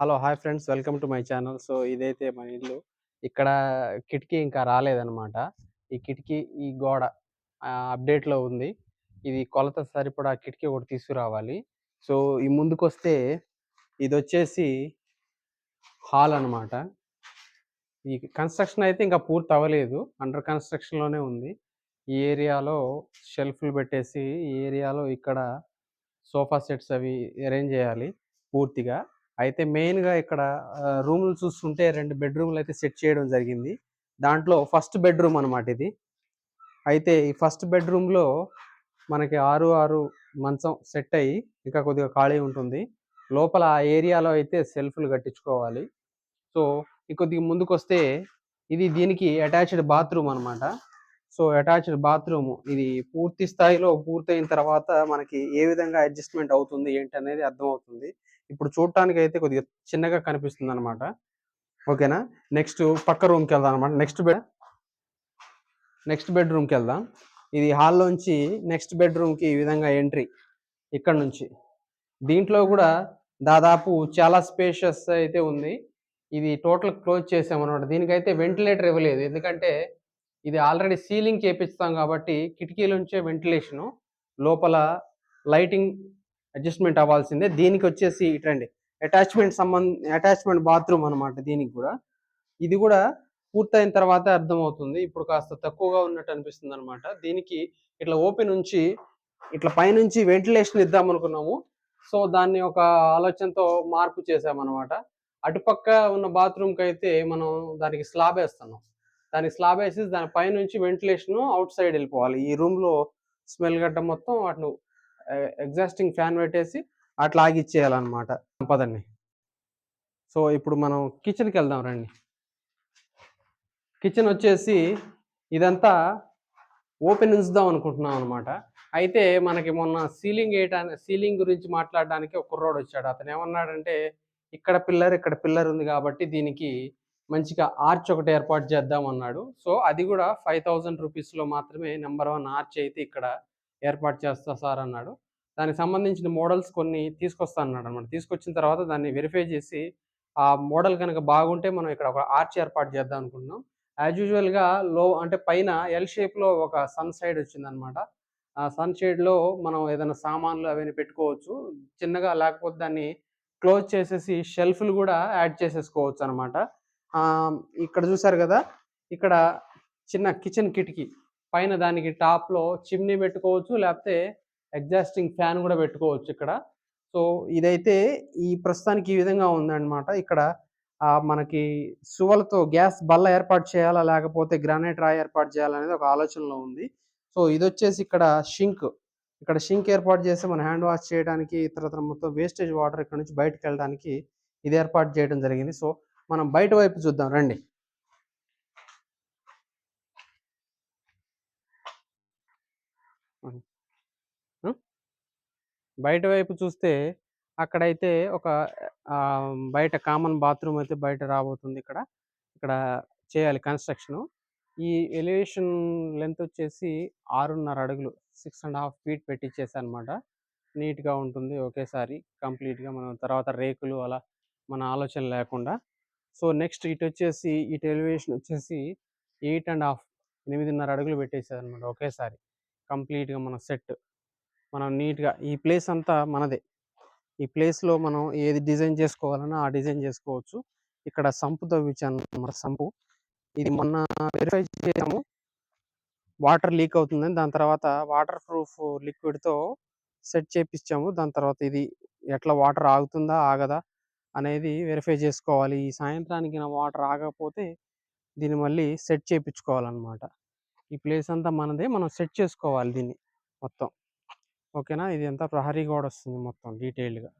Hello hi friends. Welcome to my channel. So ఇదైతే మన ఇల్లు. ఇక్కడ కిటికీ ఇంకా రాలేదన్నమాట. ఈ కిటికీ ఈ గోడ అప్డేట్లో ఉంది. ఇది కొలత సరిపడా కిటికీ ఒకటి తీసుకురావాలి. సో ఈ ముందుకొస్తే ఇది వచ్చేసి హాల్ అనమాట ఈ కన్స్ట్రక్షన్ అయితే ఇంకా పూర్తి అవ్వలేదు. అండర్ కన్స్ట్రక్షన్లోనే ఉంది. ఈ ఏరియాలో షెల్ఫ్లు పెట్టేసి ఈ ఏరియాలో ఇక్కడ సోఫా సెట్స్ అవి అరేంజ్ చేయాలి. పూర్తిగా. అయితే మెయిన్గా ఇక్కడ రూములు చూస్తుంటే రెండు బెడ్రూమ్లు అయితే సెట్ చేయడం జరిగింది. దాంట్లో ఫస్ట్ బెడ్రూమ్ అనమాట ఇది. అయితే ఈ ఫస్ట్ బెడ్రూమ్లో మనకి ఆరు ఆరు మంచం సెట్ అయ్యి ఇంకా కొద్దిగా ఖాళీ ఉంటుంది. లోపల ఆ ఏరియాలో అయితే సెల్ఫ్లు కట్టించుకోవాలి. సో కొద్దిగా ముందుకు వస్తే ఇది దీనికి అటాచ్డ్ బాత్రూమ్ అనమాట సో అటాచ్డ్ బాత్రూమ్ ఇది పూర్తి స్థాయిలో పూర్తయిన తర్వాత మనకి ఏ విధంగా అడ్జస్ట్మెంట్ అవుతుంది ఏంటి అనేది అర్థమవుతుంది. ఇప్పుడు చూడటానికి అయితే కొద్దిగా చిన్నగా కనిపిస్తుంది అనమాట ఓకేనా? నెక్స్ట్ పక్క రూమ్కి వెళ్దాం అనమాట నెక్స్ట్ బెడ్ నెక్స్ట్ బెడ్రూమ్కి వెళ్దాం. ఇది హాల్లోంచి నెక్స్ట్ బెడ్రూమ్కి ఈ విధంగా ఎంట్రీ ఇక్కడ నుంచి. దీంట్లో కూడా దాదాపు చాలా స్పేషియస్ అయితే ఉంది. ఇది టోటల్ క్లోజ్ చేసామన్నమాట. దీనికైతే వెంటిలేటర్ ఇవ్వలేదు. ఎందుకంటే ఇది ఆల్రెడీ సీలింగ్ చేపిస్తాం కాబట్టి కిటికీలుంచే వెంటిలేషను లోపల లైటింగ్ అడ్జస్ట్మెంట్ అవ్వాల్సిందే. దీనికి వచ్చేసి ఇటండి అటాచ్మెంట్ సంబంధ అటాచ్మెంట్ బాత్రూమ్ అనమాట దీనికి కూడా. ఇది కూడా పూర్తయిన తర్వాత అర్థమవుతుంది. ఇప్పుడు కాస్త తక్కువగా ఉన్నట్టు అనిపిస్తుంది అనమాట దీనికి ఇట్లా ఓపెన్ ఉంచి ఇట్లా పైనుంచి వెంటిలేషన్ ఇద్దాం అనుకున్నాము సో దాన్ని ఒక ఆలోచనతో మార్పు చేసామన్నమాట అటుపక్క ఉన్న బాత్రూమ్కి అయితే మనం దానికి స్లాబ్ వేస్తున్నాం. దాని స్లాబ్ వేసి దాని పైనుంచి వెంటిలేషన్ అవుట్ సైడ్ వెళ్ళిపోవాలి. ఈ రూమ్లో స్మెల్ గడ్డ మొత్తం వాటిని ఎగ్జాస్టింగ్ ఫ్యాన్ పెట్టేసి అట్లా ఆగిచ్చేయాలన్నమాట. పదండి. సో ఇప్పుడు మనం కిచెన్కి వెళ్దాం రండి. కిచెన్ వచ్చేసి ఇదంతా ఓపెన్ ఉంచుదాం అనుకుంటున్నాం అనమాట అయితే మనకి మొన్న సీలింగ్ వేయటానికి సీలింగ్ గురించి మాట్లాడడానికి ఒక కుర్రోడు వచ్చాడు. అతను ఏమన్నాడంటే ఇక్కడ పిల్లర్ ఇక్కడ పిల్లర్ ఉంది కాబట్టి దీనికి మంచిగా ఆర్చ్ ఒకటి ఏర్పాటు చేద్దాం అన్నాడు సో అది కూడా ఫైవ్ థౌజండ్ రూపీస్లో మాత్రమే నెంబర్ వన్ ఆర్చ్ అయితే ఇక్కడ ఏర్పాటు చేస్తా సార్ అన్నాడు. దానికి సంబంధించిన మోడల్స్ కొన్ని తీసుకొస్తా అన్నాడు అనమాట తీసుకొచ్చిన తర్వాత దాన్ని వెరిఫై చేసి ఆ మోడల్ కనుక బాగుంటే మనం ఇక్కడ ఒక ఆర్చ్ ఏర్పాటు చేద్దాం అనుకుంటున్నాం. యాజ్ యూజువల్గా లో అంటే పైన ఎల్ షేప్లో ఒక సన్ సైడ్ వచ్చిందనమాట ఆ సన్ షేడ్లో మనం ఏదైనా సామాన్లు అవన్నీ పెట్టుకోవచ్చు. చిన్నగా లేకపోతే దాన్ని క్లోజ్ చేసేసి షెల్ఫ్లు కూడా యాడ్ చేసేసుకోవచ్చు అనమాట ఇక్కడ చూసారు కదా ఇక్కడ చిన్న కిచెన్ కిటికీ. పైన దానికి టాప్లో చిమ్నీ పెట్టుకోవచ్చు లేకపోతే ఎగ్జాస్టింగ్ ఫ్యాన్ కూడా పెట్టుకోవచ్చు ఇక్కడ. సో ఇదైతే ఈ ప్రస్తుతానికి ఈ విధంగా ఉందన్నమాట. ఇక్కడ మనకి సువలతో గ్యాస్ బల్ల ఏర్పాటు చేయాలా లేకపోతే గ్రానైట్ రాయి ఏర్పాటు చేయాలనేది ఒక ఆలోచనలో ఉంది. సో ఇది వచ్చేసి ఇక్కడ షింక్ ఇక్కడ షింక్ ఏర్పాటు చేసి మన హ్యాండ్ వాష్ చేయడానికి ఇతరత్ర మొత్తం వేస్టేజ్ వాటర్ ఇక్కడ నుంచి బయటకు వెళ్ళడానికి ఇది ఏర్పాటు చేయడం జరిగింది. సో మనం బయట వైపు చూద్దాం రండి. బయట వైపు చూస్తే అక్కడైతే ఒక బయట కామన్ బాత్రూమ్ అయితే బయట రాబోతుంది ఇక్కడ. ఇక్కడ చేయాలి కన్స్ట్రక్షన్. ఈ ఎలివేషన్ లెంత్ వచ్చేసి ఆరున్నర అడుగులు సిక్స్ అండ్ హాఫ్ ఫీట్ పెట్టించేసి అనమాట నీట్గా ఉంటుంది ఒకేసారి కంప్లీట్గా మనం తర్వాత రేకులు అలా మన ఆలోచన లేకుండా. సో నెక్స్ట్ ఇటు వచ్చేసి ఈ టెలివేషన్ వచ్చేసి ఎయిట్ అండ్ హాఫ్ ఎనిమిదిన్నర అడుగులు పెట్టేసారు అనమాట ఒకేసారి. కంప్లీట్గా మన సెట్. మనం నీట్గా ఈ ప్లేస్ అంతా మనదే. ఈ ప్లేస్లో మనం ఏది డిజైన్ చేసుకోవాలన్నా ఆ డిజైన్ చేసుకోవచ్చు. ఇక్కడ సంపు తవ్వించాను మన సంపు. ఇది మొన్న వెరిఫై చేసాము వాటర్ లీక్ అవుతుందని దాని తర్వాత వాటర్ ప్రూఫ్ లిక్విడ్తో సెట్ చేపించాము దాని తర్వాత ఇది ఎట్లా వాటర్ ఆగుతుందా ఆగదా అనేది వెరిఫై చేసుకోవాలి. ఈ సాయంత్రానికి నా వాటర్ ఆగకపోతే దీన్ని మళ్ళీ సెట్ చేయించుకోవాలన్నమాట ఈ ప్లేస్ అంతా మనదే మనం సెట్ చేసుకోవాలి దీన్ని మొత్తం. ఓకేనా? ఇది అంతా ప్రహరీ గోడ వస్తుంది మొత్తం డీటెయిల్డ్గా.